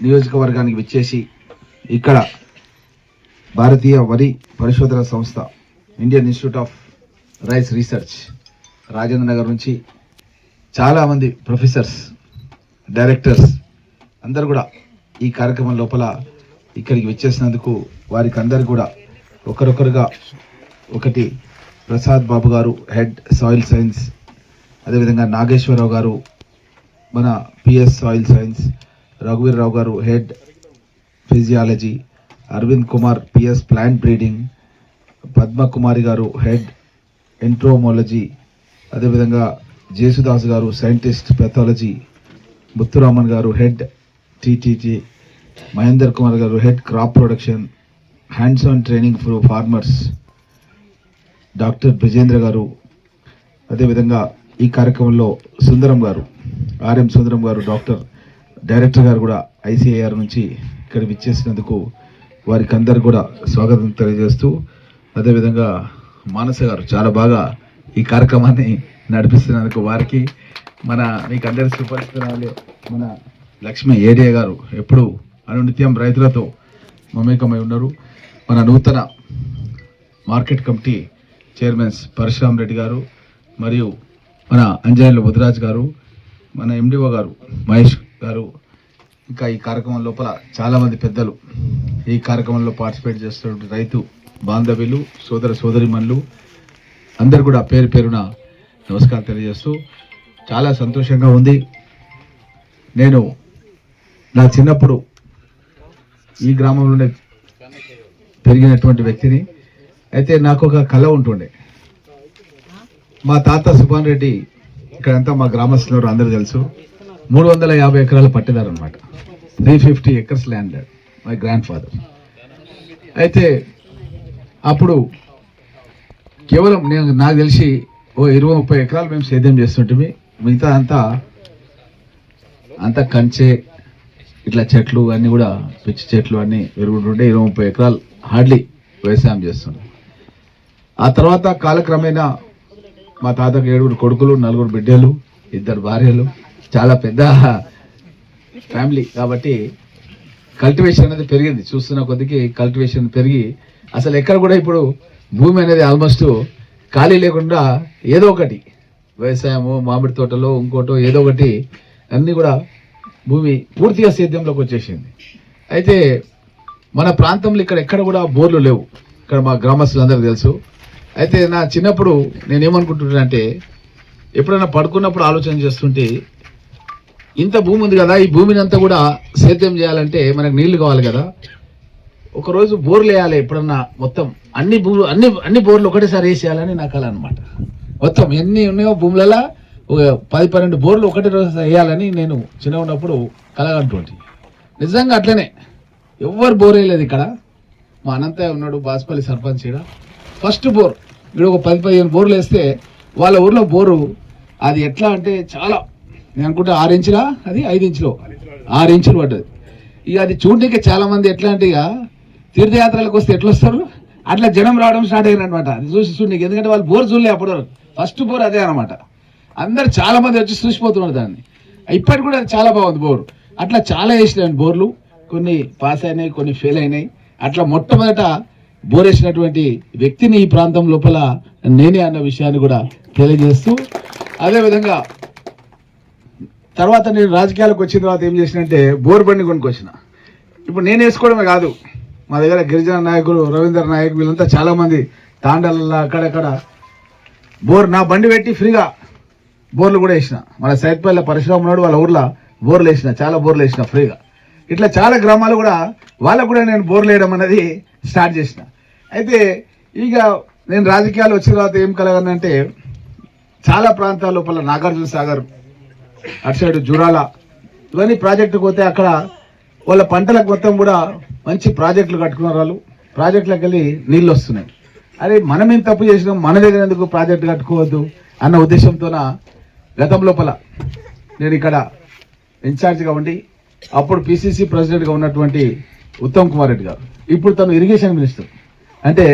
నియోజకవర్గానికి విచ్చేసి ఇక్కడ భారతీయ వరి పరిశోధన సంస్థ Indian institute of rice research Rajendra Nagar నుంచి చాలామంది ప్రొఫెసర్స్ డైరెక్టర్స్ అందరు కూడా ఈ కార్యక్రమం లోపల ఇక్కడికి వచ్చేసినందుకు వారికి అందరు కూడా ఒకరొకరుగా ఒకటి ప్రసాద్ బాబు గారు హెడ్ సాయిల్ సైన్స్ అదేవిధంగా నాగేశ్వరరావు గారు మన PS soil science రఘువీర్ Rao garu head physiology Aravind Kumar PS plant breeding Padmakumari garu head entomology అదేవిధంగా జేసుదాస్ గారు సైంటిస్ట్ పెథాలజీ ముత్తురామన్ గారు head TTT Mahender Kumar garu head crop production hands on training for farmers doctor Brijendra garu అదేవిధంగా ఈ కార్యక్రమంలో సుందరం గారు RM సుందరం గారు doctor director గారు కూడా ఐసీఐఆర్ నుంచి ఇక్కడ విచ్చేసినందుకు వారికి అందరు కూడా స్వాగతం తెలియజేస్తూ అదేవిధంగా మానస గారు చాలా బాగా ఈ కార్యక్రమాన్ని నడిపిస్తున్నందుకు వారికి మన మీకు అందరి సుపరిస్తున్నారు మన లక్ష్మి ఏరియా గారు ఎప్పుడు అనునిత్యం రైతులతో మమేకమై ఉన్నారు. మన నూతన market committee chairmans Parashuram Reddy garu మరియు మన అంజనేయుల బుధరాజ్ గారు మన ఎండిఓ గారు మహేష్ గారు ఇంకా ఈ కార్యక్రమం లోపల చాలామంది పెద్దలు ఈ కార్యక్రమంలో పార్టిసిపేట్ చేస్తున్న రైతు బాంధవ్యులు సోదర సోదరిమణులు అందరు కూడా పేరు పేరున నమస్కారం తెలియజేస్తూ చాలా సంతోషంగా ఉంది. నేను నా చిన్నప్పుడు ఈ గ్రామంలోనే పెరిగినటువంటి వ్యక్తిని. అయితే నాకు ఒక కళ ఉంటుండే. మా తాత సుభాన్ రెడ్డి ఇక్కడంతా మా గ్రామస్తులు అందరూ తెలుసు. మూడు వందల యాభై ఎకరాలు పట్టేదారు అనమాట three fifty acres land. My grand father అయితే అప్పుడు కేవలం నేను నాకు తెలిసి ఓ ఇరవై ముప్పై ఎకరాలు మేము సేద్యం చేస్తుంటే మిగతా అంతా అంతా కంచె ఇట్లా చెట్లు అన్నీ కూడా పిచ్చి చెట్లు అన్నీ పెరుగుతుంటే ఇరవై ముప్పై ఎకరాలు హార్డ్లీ వ్యవసాయం చేస్తున్నాం ఆ తర్వాత కాలక్రమేణా మా తాతకు ఏడుగురు కొడుకులు నలుగురు బిడ్డలు ఇద్దరు భార్యలు చాలా పెద్ద ఫ్యామిలీ కాబట్టి కల్టివేషన్ అనేది పెరిగింది. చూస్తున్న కొద్దికి కల్టివేషన్ పెరిగి అసలు ఎక్కడ కూడా ఇప్పుడు భూమి అనేది ఆల్మోస్ట్ ఖాళీ లేకుండా ఏదో ఒకటి వ్యవసాయము మామిడి తోటలో ఇంకోటో ఏదో ఒకటి అన్నీ కూడా భూమి పూర్తిగా సేద్యంలోకి వచ్చేసింది. అయితే మన ప్రాంతంలో ఇక్కడ ఎక్కడ కూడా బోర్లు లేవు. ఇక్కడ మా గ్రామస్తులందరికీ తెలుసు. అయితే నా చిన్నప్పుడు నేనేమనుకుంటున్నానంటే ఎప్పుడైనా పడుకున్నప్పుడు ఆలోచన చేస్తుంటే ఇంత భూమి ఉంది కదా ఈ భూమిని అంతా కూడా సేద్యం చేయాలంటే మనకు నీళ్ళు కావాలి కదా. ఒకరోజు బోర్లు వేయాలి ఎప్పుడన్నా మొత్తం. అన్ని భూములు అన్ని అన్ని బోర్లు ఒకటేసారి వేసేయాలని నా కళ అనమాట మొత్తం ఎన్ని ఉన్నాయో భూములలో ఒక పది పన్నెండు బోర్లు ఒకటే రోజు వేయాలని నేను చిన్న ఉన్నప్పుడు కలగంటుంది నిజంగా అట్లనే. ఎవ్వరు బోర్ వేయలేదు ఇక్కడ. మా అనంతయ్య ఉన్నాడు బాసుపల్లి సర్పంచ్ ఇక్కడ ఫస్ట్ బోర్ ఇక్కడ ఒక పది పదిహేను బోర్లు వేస్తే వాళ్ళ ఊర్లో బోరు అది ఎట్లా అంటే చాలా నేను అనుకుంటా ఆరు ఇంచులా? అది ఐదు ఇంచులో. ఆరు ఇంచులు పడ్డది. ఇక అది చూడడానికి చాలా మంది ఎట్లా అంటే ఇక తీర్థయాత్రలకు వస్తే ఎట్లా వస్తారు? అట్లా జనం రావడం స్టార్ట్ అయ్యారు అనమాట అది చూసి చూడడానికి. ఎందుకంటే వాళ్ళు బోర్ చూడలే అప్పుడు. ఫస్ట్ బోర్ అదే అనమాట అందరు చాలా మంది వచ్చి చూసిపోతున్నారు దాన్ని. ఇప్పటికి కూడా అది చాలా బాగుంది బోర్. అట్లా చాలా వేసినాయి బోర్లు. కొన్ని పాస్ అయినాయి కొన్ని ఫెయిల్ అయినాయి. అట్లా మొట్టమొదట బోర్ వేసినటువంటి వ్యక్తిని ఈ ప్రాంతం లోపల నేనే అన్న విషయాన్ని కూడా తెలియజేస్తూ అదేవిధంగా తర్వాత నేను రాజకీయాలకు వచ్చిన తర్వాత ఏం చేసినంటే బోర్ బండి కొనుక్కొచ్చిన. ఇప్పుడు నేను వేసుకోవడమే కాదు. మా దగ్గర గిరిజన నాయకులు రవీంద్ర నాయక్ వీళ్ళంతా చాలామంది తాండాలలో అక్కడక్కడ బోర్ నా బండి పెట్టి ఫ్రీగా బోర్లు కూడా వేసిన. మన సైత్పల్లి పరశురామ్ నాడు వాళ్ళ ఊర్లో బోర్లు వేసిన చాలా బోర్లు వేసిన ఫ్రీగా. ఇట్లా చాలా గ్రామాలు కూడా వాళ్ళకు కూడా నేను బోర్లు వేయడం అనేది స్టార్ట్ చేసిన. అయితే ఇక నేను రాజకీయాలు వచ్చిన తర్వాత ఏం కలగనంటే చాలా ప్రాంతాల లోపల నాగార్జున సాగర్ అటు సైడ్ జురాల ఇవన్నీ ప్రాజెక్టుకు పోతే అక్కడ వాళ్ళ పంటలకు మొత్తం కూడా మంచి ప్రాజెక్టులు కట్టుకున్నారు వాళ్ళు. ప్రాజెక్టులకు వెళ్ళి నీళ్ళు వస్తున్నాయి. అరే మనం ఏం తప్పు చేసినాం? మన దగ్గర ఎందుకు ప్రాజెక్టు కట్టుకోవద్దు అన్న ఉద్దేశంతోన గతం లోపల నేను ఇక్కడ ఇన్ఛార్జ్గా ఉండి అప్పుడు పిసిసి ప్రెసిడెంట్గా ఉన్నటువంటి ఉత్తమ్ కుమార్ రెడ్డి గారు. ఇప్పుడు తను ఇరిగేషన్ మినిస్టర్ అంటే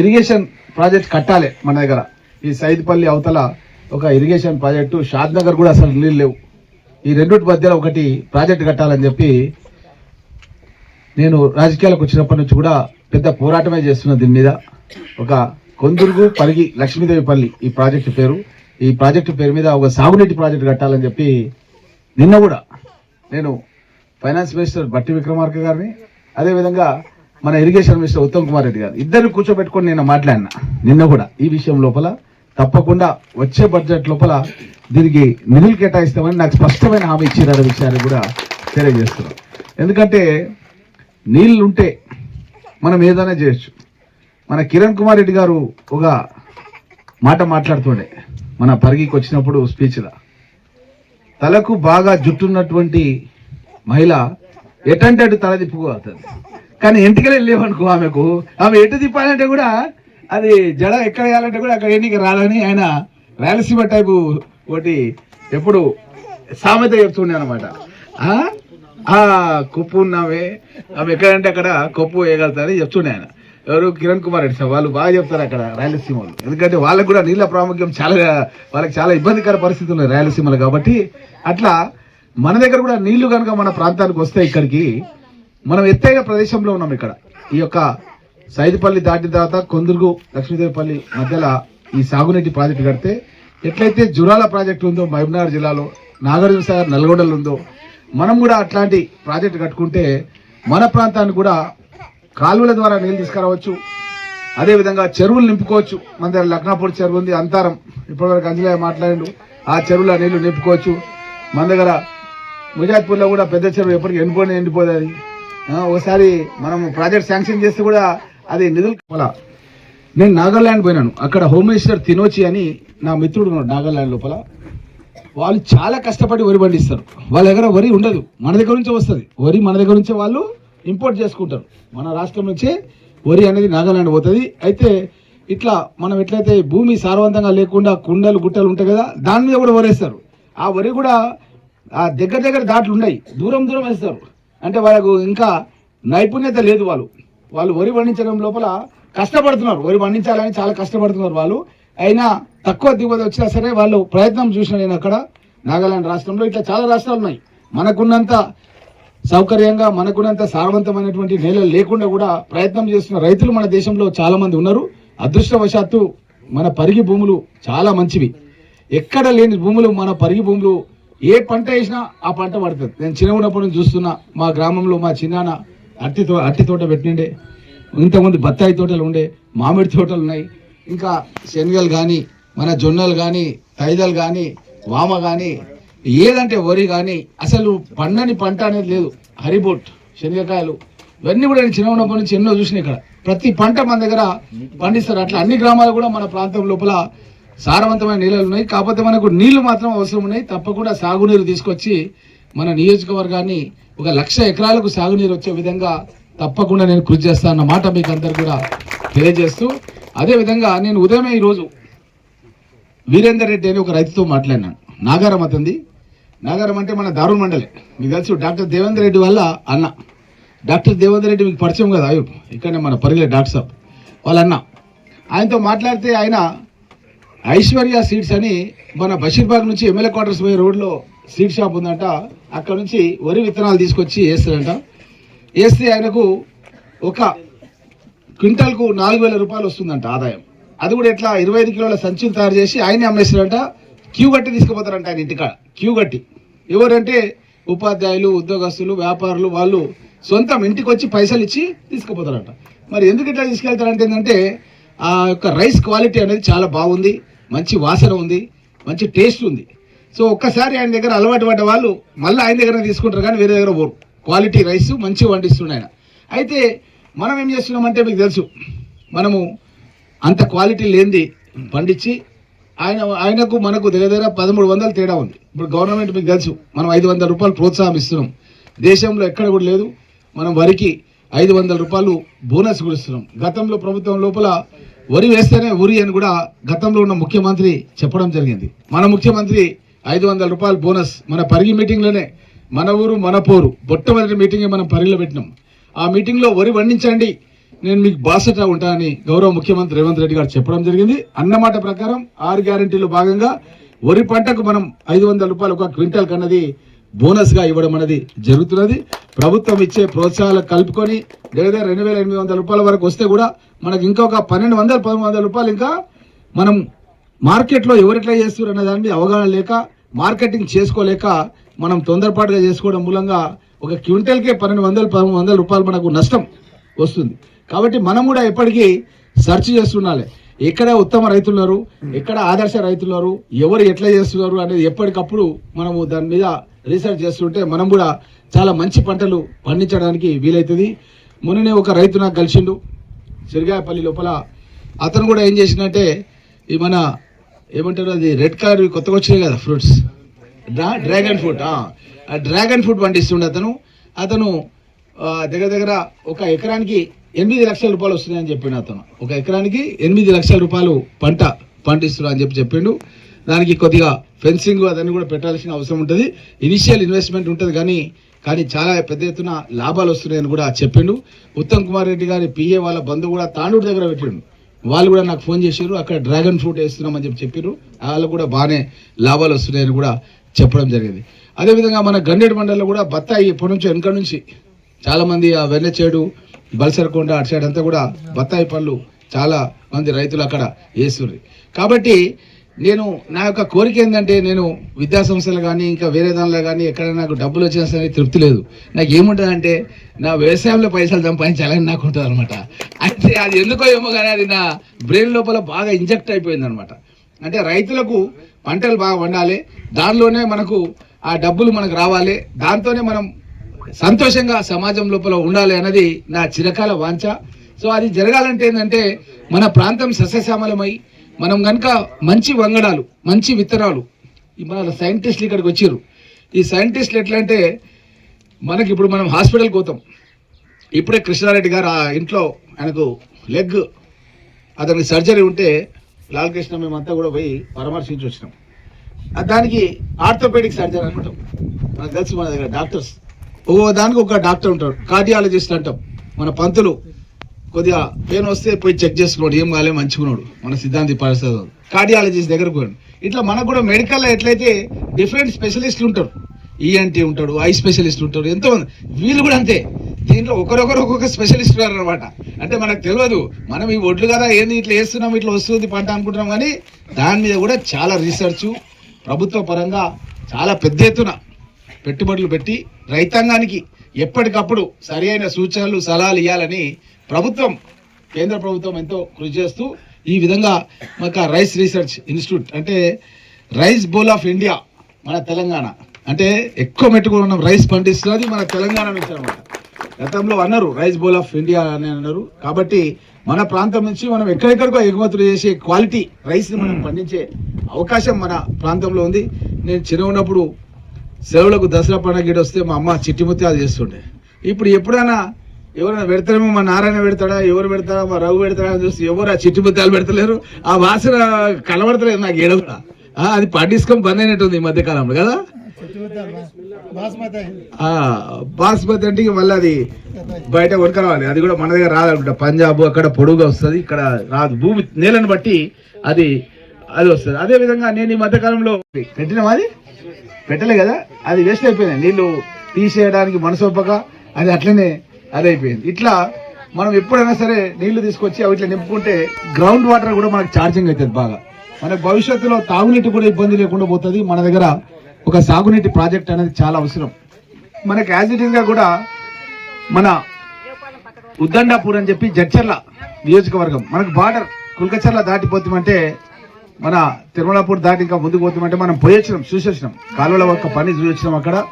ఇరిగేషన్ ప్రాజెక్ట్ కట్టాలి మన దగ్గర. ఈ సైద్పల్లి అవతల ఒక ఇరిగేషన్ ప్రాజెక్టు షాద్ నగర్ కూడా అసలు నీళ్ళు లేవు. ఈ రెండింటి మధ్యలో ఒకటి ప్రాజెక్ట్ కట్టాలని చెప్పి నేను రాజకీయాలకు వచ్చినప్పటి నుంచి కూడా పెద్ద పోరాటమే చేస్తున్న దీని మీద. ఒక కొందుర్గు పరిగి లక్ష్మీదేవిపల్లి ఈ ప్రాజెక్టు పేరు. ఈ ప్రాజెక్టు పేరు మీద ఒక సాగునీటి ప్రాజెక్టు కట్టాలని చెప్పి నిన్న కూడా నేను ఫైనాన్స్ మినిస్టర్ బట్టి విక్రమార్క గారిని అదేవిధంగా మన ఇరిగేషన్ మినిస్టర్ ఉత్తమ్ కుమార్ రెడ్డి గారు ఇద్దరు కూర్చోబెట్టుకొని నేను మాట్లాడినా నిన్న కూడా ఈ విషయం లోపల. తప్పకుండా వచ్చే బడ్జెట్ లోపల దీనికి నిధులు కేటాయిస్తామని నాకు స్పష్టమైన హామీ ఇచ్చారు విషయాన్ని కూడా తెలియజేస్తున్నాం. ఎందుకంటే నీళ్ళు ఉంటే మనం ఏదైనా చేయొచ్చు. మన కిరణ్ కుమార్ రెడ్డి గారు ఒక మాట మాట్లాడుతుండే మన పరిగికి వచ్చినప్పుడు స్పీచ్లో తలకు బాగా జుట్టున్నటువంటి మహిళ ఎటంటే అటు తల తిప్పుకోతుంది కానీ ఇంటికెళ్ళి లేవనుకో ఆమెకు ఆమె ఎటు తిప్పాలంటే కూడా అది జడ ఎక్కడ వేయాలంటే కూడా అక్కడ ఎన్నిక రాలని ఆయన రాయలసీమ టైపు ఒకటి ఎప్పుడు సామెత చెప్తుండే అనమాట కుప్పు కొప్పు ఉన్నామే. ఆమె ఎక్కడంటే అక్కడ కొప్పు వేయగలుగుతారని చెప్తుండే ఆయన. ఎవరు? కిరణ్ కుమార్ రెడ్డి సార్. వాళ్ళు బాగా చెప్తారు అక్కడ రాయలసీమ వాళ్ళు ఎందుకంటే వాళ్ళకు కూడా నీళ్ళ ప్రాముఖ్యం చాలా వాళ్ళకి చాలా ఇబ్బందికర పరిస్థితులు ఉన్నాయి రాయలసీమలు కాబట్టి అట్లా మన దగ్గర కూడా నీళ్ళు కనుక మన ప్రాంతానికి వస్తే ఇక్కడికి మనం ఎత్తైన ప్రదేశంలో ఉన్నాం ఇక్కడ. ఈ యొక్క సైదుపల్లి దాటిన తర్వాత కొందుర్గు లక్ష్మీదేవిపల్లి మధ్యలో ఈ సాగునీటి ప్రాజెక్టు కడితే ఎట్లయితే జురాల ప్రాజెక్టు ఉందో మహబూబ్నగర్ జిల్లాలో నాగార్జున సాగర్ నల్గొండలు ఉందో మనం కూడా అట్లాంటి ప్రాజెక్టు కట్టుకుంటే మన ప్రాంతాన్ని కూడా కాలువల ద్వారా నీళ్ళు తీసుకురావచ్చు. అదేవిధంగా చెరువులు నింపుకోవచ్చు. మన దగ్గర లక్నాపూర్ చెరువు ఉంది అంతారం. ఇప్పటివరకు అంజలయ్య మాట్లాడిండు ఆ చెరువులో నీళ్ళు నింపుకోవచ్చు. మన దగ్గర ముజాద్పూర్లో కూడా పెద్ద చెరువు ఎప్పటికీ ఎండిపోయి ఎండిపోదు అది ఒకసారి మనం ప్రాజెక్ట్ శాంక్షన్ చేస్తే కూడా అది నిధులు పొల నేను నాగాల్యాండ్ పోయినాను. అక్కడ హోమ్ మినిస్టర్ తినోచి అని నా మిత్రుడు ఉన్నాడు నాగాల్యాండ్ లోపల. వాళ్ళు చాలా కష్టపడి వరి పండిస్తారు. వాళ్ళ దగ్గర వరి ఉండదు. మన దగ్గర నుంచే వస్తుంది. వరి మన దగ్గర నుంచే వాళ్ళు ఇంపోర్ట్ చేసుకుంటారు. మన రాష్ట్రం నుంచే వరి అనేది నాగాలాండ్ పోతుంది. అయితే ఇట్లా మనం ఎట్లయితే భూమి సారవంతంగా లేకుండా కుండలు గుట్టలు ఉంటాయి కదా దాని మీద కూడా వరేస్తారు. ఆ వరి కూడా ఆ దగ్గర దగ్గర దాట్లు ఉన్నాయి. దూరం దూరం వేస్తారు. అంటే వాళ్ళకు ఇంకా నైపుణ్యత లేదు వాళ్ళు. వాళ్ళు వరి పండించడం లోపల కష్టపడుతున్నారు. వరి పండించాలని చాలా కష్టపడుతున్నారు వాళ్ళు. అయినా తక్కువ దిగుబడి వచ్చినా సరే వాళ్ళు ప్రయత్నం చూసిన నేను అక్కడ నాగాలాండ్ రాష్ట్రంలో ఇట్లా చాలా రాష్ట్రాలు ఉన్నాయి. మనకున్నంత సౌకర్యంగా మనకున్నంత సారవంతమైనటువంటి నేలలు లేకుండా కూడా ప్రయత్నం చేస్తున్న రైతులు మన దేశంలో చాలా మంది ఉన్నారు. అదృష్టవశాత్తు మన పరిగి భూములు చాలా మంచివి. ఎక్కడ లేని భూములు మన పరిగి భూములు ఏ పంట వేసినా ఆ పంట పడుతుంది. నేను చిన్న ఉన్నప్పటి నుంచి చూస్తున్నా మా గ్రామంలో మా చిన్నాన్న అట్టి తో అట్టి తోట పెట్టిండే. ఇంతకుముందు బత్తాయి తోటలు ఉండే మామిడి తోటలు ఉన్నాయి. ఇంకా శనగలు కానీ మన జొన్నలు కానీ తైదలు కానీ వామ కానీ ఏదంటే వరి కానీ అసలు పండని పంట అనేది లేదు. హరిబోట్ శనగకాయలు ఇవన్నీ కూడా నేను చిన్న ఉన్నప్పటి నుంచి ఎన్నో చూసిన ఇక్కడ. ప్రతి పంట మన దగ్గర పండిస్తారు. అట్లా అన్ని గ్రామాలు కూడా మన ప్రాంతం లోపల సారవంతమైన నీళ్ళు ఉన్నాయి. కాకపోతే మనకు నీళ్ళు మాత్రం అవసరం ఉన్నాయి. తప్పకుండా సాగునీరు తీసుకొచ్చి మన నియోజకవర్గాన్ని ఒక లక్ష ఎకరాలకు సాగునీరు వచ్చే విధంగా తప్పకుండా నేను కృషి చేస్తాను అన్న మాట మీకు అందరు కూడా తెలియజేస్తూ అదే విధంగా నేను ఉదయమే ఈరోజు వీరేందర్ రెడ్డి అని ఒక రైతుతో మాట్లాడినాను. నాగారం అతంది నాగారం అంటే మన దారుణ మండలే. మీకు తెలుసు డాక్టర్ దేవేందర్ రెడ్డి వల్ల అన్న. డాక్టర్ దేవేందర్ రెడ్డి మీకు పరిచయం కదా అయ్యో ఇక్కడనే మన పరిగె డాక్టర్ సాబ్. వాళ్ళ అన్న. ఆయనతో మాట్లాడితే ఆయన ఐశ్వర్య సీడ్స్ అని మన బషీర్బాగ్ నుంచి ఎమ్మెల్యే క్వార్టర్స్ పోయే రోడ్లో సీడ్ షాప్ ఉందంట. అక్కడ నుంచి వరి విత్తనాలు తీసుకొచ్చి వేస్తారంట. వేస్తే ఆయనకు ఒక క్వింటాల్కు నాలుగు వేల రూపాయలు వస్తుందంట ఆదాయం. అది కూడా ఎట్లా ఇరవై ఐదు కిలోల సంచులు తయారు చేసి ఆయనే అమ్మేస్తారంట. క్యూ కట్టి తీసుకుపోతారంట ఆయన ఇంటికాడ క్యూ కట్టి. ఎవరంటే ఉపాధ్యాయులు ఉద్యోగస్తులు వ్యాపారులు వాళ్ళు సొంతం ఇంటికి వచ్చి పైసలు ఇచ్చి తీసుకుపోతారంట. మరి ఎందుకు ఇట్లా తీసుకెళ్తారంటే ఏంటంటే ఆ యొక్క రైస్ క్వాలిటీ అనేది చాలా బాగుంది. మంచి వాసన ఉంది. మంచి టేస్ట్ ఉంది. సో ఒక్కసారి ఆయన దగ్గర అలవాటు పడ్డ వాళ్ళు మళ్ళీ ఆయన దగ్గర తీసుకుంటారు కానీ వేరే దగ్గర పోరు. క్వాలిటీ రైస్ మంచిగా వండిస్తుండే ఆయన. అయితే మనం ఏం చేస్తున్నామంటే మీకు తెలుసు మనము అంత క్వాలిటీ లేనిది పండించి ఆయన ఆయనకు మనకు దగ్గర దగ్గర పదమూడు వందలు తేడా ఉంది. ఇప్పుడు గవర్నమెంట్ మీకు తెలుసు మనం ఐదు వందల రూపాయలు ప్రోత్సాహం ఇస్తున్నాం. దేశంలో ఎక్కడ కూడా లేదు మనం వరికి ఐదు వందల రూపాయలు బోనస్ కూడా ఇస్తున్నాం. గతంలో ప్రభుత్వం లోపల వరి వేస్తేనే ఉరి అని కూడా గతంలో ఉన్న ముఖ్యమంత్రి చెప్పడం జరిగింది. మన ముఖ్యమంత్రి ఐదు వందల రూపాయలు బోనస్ మన పరిగి మీటింగ్లోనే మన ఊరు మన పోరు మొట్టమొదటి మీటింగ్ మనం పరిగిలో పెట్టినాం. ఆ మీటింగ్లో వరి వండించండి. నేను మీకు బాసట ఉంటానని గౌరవ ముఖ్యమంత్రి రేవంత్ రెడ్డి గారు చెప్పడం జరిగింది. అన్నమాట ప్రకారం ఆరు గ్యారంటీలో భాగంగా వరి పంటకు మనం ఐదు వందల రూపాయలు ఒక క్వింటల్ కన్నది బోనస్గా ఇవ్వడం అనేది జరుగుతున్నది. ప్రభుత్వం ఇచ్చే ప్రోత్సాహాలు కలుపుకొని లేదా రెండు వేల ఎనిమిది వందల రూపాయల వరకు వస్తే కూడా మనకి ఇంకొక పన్నెండు వందల పదమూడు వందల రూపాయలు ఇంకా మనం మార్కెట్లో ఎవరు ఎట్లా చేస్తున్నారు అనే దాని మీద అవగాహన లేక మార్కెటింగ్ చేసుకోలేక మనం తొందరపాటుగా చేసుకోవడం మూలంగా ఒక క్వింటల్కే పన్నెండు వందలు పదమూడు వందల రూపాయలు మనకు నష్టం వస్తుంది. కాబట్టి మనం కూడా ఎప్పటికీ సెర్చ్ చేస్తుండాలి. ఎక్కడ ఉత్తమ రైతులు ఉన్నారు? ఎక్కడ ఆదర్శ రైతులున్నారు ఎవరు ఎట్లా చేస్తున్నారు అనేది ఎప్పటికప్పుడు మనము దాని మీద రీసెర్చ్ చేస్తుంటే మనం కూడా చాలా మంచి పంటలు పండించడానికి వీలవుతుంది మొన్ననే ఒక రైతు నాకు కలిసిండు. సిరిగాయపల్లి లోపల అతను కూడా ఏం చేసినట్టే ఈ మన ఏమంటారు అది? రెడ్ కలర్ కొత్తగా వచ్చినాయి కదా ఫ్రూట్స్ డ్రాగన్ ఫ్రూట్ ఆ. డ్రాగన్ ఫ్రూట్ పండిస్తుండే అతను. అతను దగ్గర దగ్గర ఒక ఎకరానికి ఎనిమిది లక్షల రూపాయలు వస్తున్నాయని చెప్పిండు అతను. ఒక ఎకరానికి ఎనిమిది లక్షల రూపాయలు పంట పండిస్తున్నా అని చెప్పి చెప్పిండు. దానికి కొద్దిగా ఫెన్సింగ్ అదన్నీ కూడా పెట్టాల్సిన అవసరం ఉంటుంది. ఇనిషియల్ ఇన్వెస్ట్మెంట్ ఉంటుంది కానీ కానీ చాలా పెద్ద ఎత్తున లాభాలు వస్తున్నాయని కూడా చెప్పిండు. ఉత్తమ్ కుమార్ రెడ్డి గారి పిఏ వాళ్ళ బంధువు కూడా తాండూరు దగ్గర పెట్టిండు. వాళ్ళు కూడా నాకు ఫోన్ చేశారు అక్కడ డ్రాగన్ ఫ్రూట్ వేస్తున్నామని చెప్పి చెప్పారు వాళ్ళు కూడా బాగానే లాభాలు వస్తున్నాయని కూడా చెప్పడం జరిగింది. అదేవిధంగా మన గండేడు మండలిలో కూడా బత్తాయి ఇప్పటి నుంచి వెనక నుంచి చాలామంది ఆ వెన్నచేడు బల్సరకొండ అటు సైడ్ అంతా కూడా బత్తాయి పళ్ళు చాలా మంది రైతులు అక్కడ వేస్తుర్రు. కాబట్టి నేను నా యొక్క కోరిక ఏంటంటే నేను విద్యా సంస్థలు కానీ ఇంకా వేరే దానిలో కానీ ఎక్కడ నాకు డబ్బులు వచ్చినా సరే తృప్తి లేదు. నాకు ఏముంటుందంటే నా వ్యవసాయంలో పైసలు సంపాదించాలని నాకు ఉంటుంది అనమాట అయితే అది ఎందుకో ఏమో కానీ అది నా బ్రెయిన్ లోపల బాగా ఇంజెక్ట్ అయిపోయింది అనమాట అంటే రైతులకు పంటలు బాగా వండాలి దానిలోనే మనకు ఆ డబ్బులు మనకు రావాలి దాంతోనే మనం సంతోషంగా సమాజం లోపల ఉండాలి అన్నది నా చిరకాల వాంఛ. సో అది జరగాలంటే ఏంటంటే మన ప్రాంతం సస్యశ్యామలమై మనం కనుక మంచి వంగడాలు మంచి విత్తనాలు మన సైంటిస్టులు ఇక్కడికి వచ్చారు. ఈ సైంటిస్టులు ఎట్లా అంటే మనకి ఇప్పుడు మనం హాస్పిటల్కి పోతాం. ఇప్పుడే కృష్ణారెడ్డి గారు ఆ ఇంట్లో ఆయనకు లెగ్ అతనికి సర్జరీ ఉంటే లాలకృష్ణ మేమంతా కూడా పోయి పరామర్శించి వచ్చినాం. దానికి ఆర్థోపెడిక్ సర్జరీ అనుకుంటాం మనకు తెలుసు మన దగ్గర డాక్టర్స్. ఓ దానికి ఒక డాక్టర్ ఉంటాడు కార్డియాలజిస్ట్ అంటాం. మన పంతులు. కొద్దిగా పెయిన్ వస్తే పోయి చెక్ చేసుకున్నాడు ఏం కాలే మంచుకున్నాడు మన సిద్ధాంతి పరిస్థితి కార్డియాలజిస్ట్ దగ్గర పోయాడు. ఇట్లా మనకు కూడా మెడికల్లో ఎట్లయితే డిఫరెంట్ స్పెషలిస్టులు ఉంటారు. ఈఎన్టీ ఉంటాడు ఐ స్పెషలిస్ట్ ఉంటాడు ఎంతో వీళ్ళు కూడా అంతే. దీంట్లో ఒకరొకరు ఒక్కొక్క స్పెషలిస్ట్ ఉన్నారు అనమాట అంటే మనకు తెలియదు మనం ఈ ఒడ్లు కదా ఏంది ఇట్లా వేస్తున్నాం ఇట్లా వస్తుంది పంట అనుకుంటున్నాం కానీ దాని మీద కూడా చాలా రీసెర్చ్ ప్రభుత్వ పరంగా చాలా పెద్ద ఎత్తున పెట్టుబడులు పెట్టి రైతాంగానికి ఎప్పటికప్పుడు సరి అయిన సూచనలు సలహాలు ఇవ్వాలని ప్రభుత్వం కేంద్ర ప్రభుత్వం ఎంతో కృషి చేస్తూ ఈ విధంగా మాకు రైస్ రీసెర్చ్ ఇన్స్టిట్యూట్ అంటే రైస్ బౌల్ ఆఫ్ ఇండియా మన తెలంగాణ. అంటే ఎక్కువ మెట్టుకుని ఉన్నాం రైస్ పండిస్తున్నది మన తెలంగాణ నుంచి అనమాట గతంలో అన్నారు రైస్ బౌల్ ఆఫ్ ఇండియా అని అన్నారు. కాబట్టి మన ప్రాంతం నుంచి మనం ఎక్కడెక్కడికో ఎగుమతులు చేసే క్వాలిటీ రైస్ని మనం పండించే అవకాశం మన ప్రాంతంలో ఉంది. నేను చిన్న ఉన్నప్పుడు సెలవులకు దసరా పండుగ వస్తే మా అమ్మ చిట్టి ముత్యాలు చేస్తుండే. ఇప్పుడు ఎప్పుడైనా ఎవరైనా పెడతారేమో మా నారాయణ పెడతాడా ఎవరు పెడతారా మా రఘు పెడతాడా అని చూసి ఎవరు ఆ చిట్టి బుద్ధాలు పెడతలేరు? ఆ వాసన కనబడతలేదు నాకు ఏడ కూడా. అది పండిస్కం బంద్ అయినట్టుంది ఈ మధ్య కాలంలో కదా? బాస్మతి అంటే ఇక మళ్ళీ అది బయట కొనుక్కరావాలి అది కూడా మన దగ్గర రాదనుకుంటా పంజాబ్ అక్కడ పొడుగుగా వస్తుంది ఇక్కడ రాదు. భూమి నేలను బట్టి అది అది వస్తుంది. అదే విధంగా నేను ఈ మధ్యకాలంలో పెట్టినాం పెట్టిన అది? పెట్టలే కదా? అది వేస్ట్ అయిపోయింది. నీళ్ళు తీసేయడానికి మనసొప్పక అది అట్లనే అది అయిపోయింది ఇట్లా మనం ఎప్పుడైనా సరే నీళ్ళు తీసుకొచ్చి అవి ఇట్లా నింపుకుంటే గ్రౌండ్ వాటర్ కూడా మనకు ఛార్జింగ్ అవుతుంది బాగా. మన భవిష్యత్తులో తాగునీటి కూడా ఇబ్బంది లేకుండా పోతుంది. మన దగ్గర ఒక సాగునీటి ప్రాజెక్ట్ అనేది చాలా అవసరం. మనకు యాజ్ ఇట్ కూడా మన ఉద్దండాపూర్ అని చెప్పి జడ్చర్ల నియోజకవర్గం మనకు బార్డర్ కుల్కచర్ల దాటిపోతామంటే మన తిరుమలాపూర్ దాటి ఇంకా ముందుకు పోతామంటే మనం పోయొచ్చినాం చూసొచ్చినాం. కాలువల యొక్క పని చూసొచ్చినాం అక్కడ.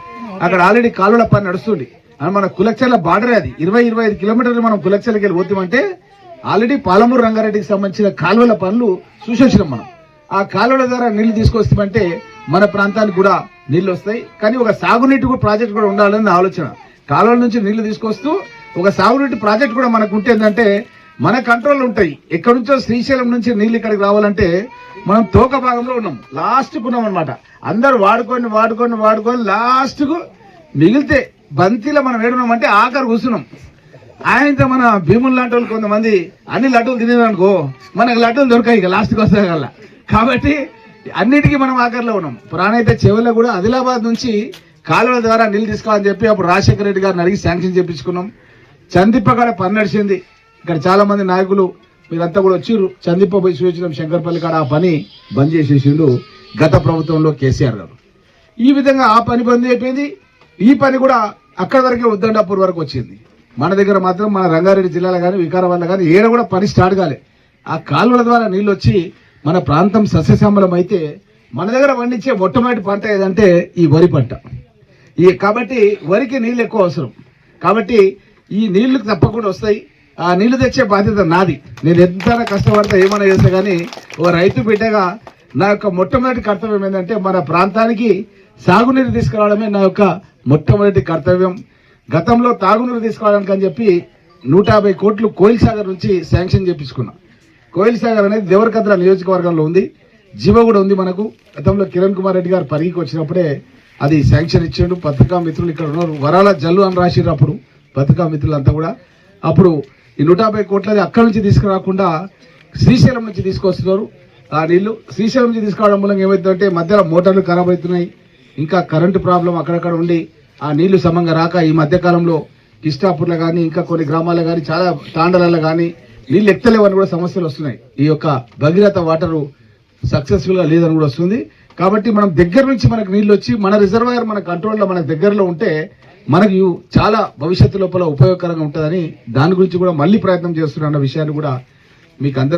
అక్కడ ఆల్రెడీ కాలువల పని నడుస్తుంది. అని మన కులక్చర్ల బార్డర్ అది. ఇరవై ఇరవై ఐదు కిలోమీటర్లు మనం కులక్చర్లకి వెళ్ళి పోతామంటే ఆల్రెడీ పాలమూరు రంగారెడ్డికి సంబంధించిన కాలువల పనులు చూసొచ్చినాం మనం. ఆ కాలువల ద్వారా నీళ్ళు తీసుకొస్తామంటే మన ప్రాంతానికి కూడా నీళ్ళు వస్తాయి. కానీ ఒక సాగునీటి ప్రాజెక్ట్ కూడా ఉండాలని ఆలోచన. కాలువల నుంచి నీళ్ళు తీసుకొస్తూ ఒక సాగునీటి ప్రాజెక్ట్ కూడా మనకు ఉంటే ఏంటంటే మన కంట్రోల్ ఉంటాయి. ఎక్కడి నుంచో శ్రీశైలం నుంచి నీళ్ళు ఇక్కడికి రావాలంటే మనం తోక భాగంలో ఉన్నాం. లాస్ట్కు ఉన్నాం అనమాట అందరు వాడుకొని వాడుకొని వాడుకొని లాస్ట్కు మిగిలితే బంతిలో మనం ఏడున్నామంటే ఆఖరు కూర్చున్నాం ఆయనతో మన భీముల లాంటి వాళ్ళు కొంతమంది అన్ని లడ్డూలు తినేదనుకో మనకు లడ్డూలు దొరకాయి ఇక లాస్ట్కి వస్తాయి కల్లా. కాబట్టి అన్నిటికీ మనం ఆఖరిలో ఉన్నాం. పురాణైతే చెవుల్లో కూడా ఆదిలాబాద్ నుంచి కాలువల ద్వారా నీళ్ళు తీసుకోవాలని చెప్పి అప్పుడు రాజశేఖర రెడ్డి గారిని అడిగి శాంక్షన్ చేపించుకున్నాం. చందిప్ప కాడ పని నడిచింది. ఇక్కడ చాలా మంది నాయకులు మీరంతా కూడా వచ్చిర్రు. చందిప్ప పోయి సూచించడం శంకర్పల్లి కాడ ఆ పని బంద్ చేసేసిండు గత ప్రభుత్వంలో కేసీఆర్ గారు. ఈ విధంగా ఆ పని బంద్ అయిపోయింది. ఈ పని కూడా అక్కడ వరకే ఉద్దండాపూర్ వరకు వచ్చింది. మన దగ్గర మాత్రం మన రంగారెడ్డి జిల్లాలో కానీ వికారాబాద్లో కానీ ఏడ కూడా పని స్టార్ట్ కాలే. ఆ కాలువల ద్వారా నీళ్ళు వచ్చి మన ప్రాంతం సస్యశ్యామలం అయితే మన దగ్గర పండించే మొట్టమొదటి పంట ఏదంటే ఈ వరి పంట. ఈ కాబట్టి వరికి నీళ్ళు ఎక్కువ అవసరం. కాబట్టి ఈ నీళ్ళు తప్పకుండా వస్తాయి. ఆ నీళ్ళు తెచ్చే బాధ్యత నాది. నేను ఎంత కష్టపడతా ఏమైనా చేస్తా కానీ ఓ రైతు బిడ్డగా నా యొక్క మొట్టమొదటి కర్తవ్యం ఏంటంటే మన ప్రాంతానికి సాగునీరు తీసుకురావడమే నా యొక్క మొట్టమొదటి కర్తవ్యం గతంలో తాగునీరు తీసుకోవడానికి అని చెప్పి నూట యాభై కోట్లు కోయిల్ సాగర్ నుంచి శాంక్షన్ చేపించుకున్నాం. కోయిల్ సాగర్ అనేది దేవరకద్ర నియోజకవర్గంలో ఉంది. జీవ కూడా ఉంది మనకు. గతంలో కిరణ్ కుమార్ రెడ్డి గారు పరిగికి వచ్చినప్పుడే అది శాంక్షన్ ఇచ్చాడు. పత్రికా మిత్రులు ఇక్కడ ఉన్నారు. వరాల జల్లు అని రాసిర్రు అప్పుడు. పత్రికా మిత్రులంతా కూడా. అప్పుడు ఈ నూట యాభై కోట్లది అక్కడి నుంచి తీసుకురాకుండా శ్రీశైలం నుంచి తీసుకొస్తున్నారు ఆ నీళ్ళు. శ్రీశైలం నుంచి తీసుకురావడం మూలంగా ఏమవుతుందంటే మధ్యలో మోటార్లు ఖరాబ్ అవుతున్నాయి. ఇంకా కరెంటు ప్రాబ్లం అక్కడక్కడ ఉండి ఆ నీళ్ళు సమంగా రాక ఈ మధ్య కాలంలో కిష్టాపూర్లో కానీ ఇంకా కొన్ని గ్రామాల్లో కానీ చాలా తాండలలో కానీ నీళ్ళు ఎక్కలేవని కూడా సమస్యలు వస్తున్నాయి. ఈ యొక్క భగీరథ వాటరు సక్సెస్ఫుల్గా లేదని కూడా వస్తుంది. కాబట్టి మనం దగ్గర నుంచి మనకు నీళ్ళు వచ్చి మన రిజర్వాయర్ మన కంట్రోల్లో మన దగ్గరలో ఉంటే మనకు చాలా భవిష్యత్తు లోపల ఉపయోగకరంగా ఉంటుందని దాని గురించి కూడా మళ్ళీ ప్రయత్నం చేస్తున్నా అన్న విషయాన్ని కూడా మీకు అందరు